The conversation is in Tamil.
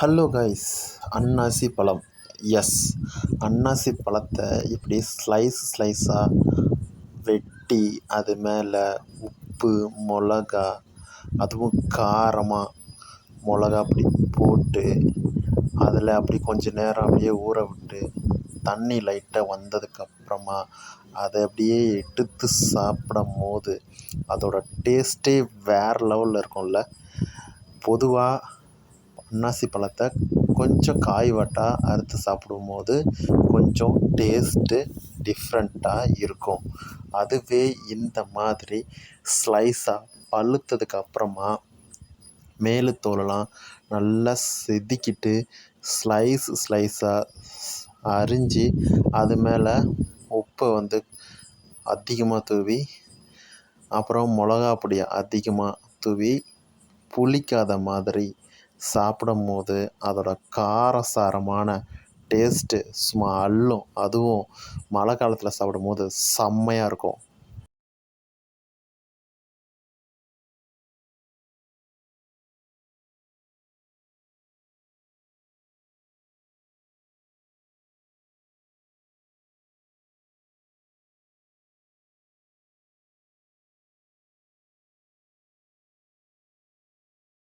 ஹலோ கைஸ் அன்னாசி பழம். எஸ் அன்னாசி பழத்தை இப்படி ஸ்லைஸ் ஸ்லைஸாக வெட்டி அது மேலே உப்பு மிளகா அதுவும் காரமாக மிளகா அப்படி போட்டு அதில் அப்படி கொஞ்ச நேரம் அப்படியே ஊற விட்டு தண்ணி லைட்டாக வந்ததுக்கப்புறமா அதை அப்படியே எடுத்து சாப்பிடும் போது அதோடய டேஸ்ட்டே வேறு லெவலில் இருக்கும்ல. பொதுவாக அன்னாசி பழத்தை கொஞ்சம் காய் வாட்டாக அறுத்து சாப்பிடும்போது கொஞ்சம் டேஸ்ட்டு டிஃப்ரெண்ட்டாக இருக்கும். அதுவே இந்த மாதிரி ஸ்லைஸாக பழுத்ததுக்கு அப்புறமா மேலு தோலெலாம் நல்லா செதுக்கிட்டு ஸ்லைஸ் ஸ்லைஸாக அரிஞ்சு அது மேலே உப்பை வந்து அதிகமாக தூவி அப்புறம் மிளகா பொடியை அதிகமாக தூவி புளிக்காத மாதிரி சாப்பிடும் போது காரசாரமான டேஸ்ட்டு சும்மா அள்ளும். அதுவும் மழை காலத்தில் சாப்பிடும் போது செம்மையாக இருக்கும்.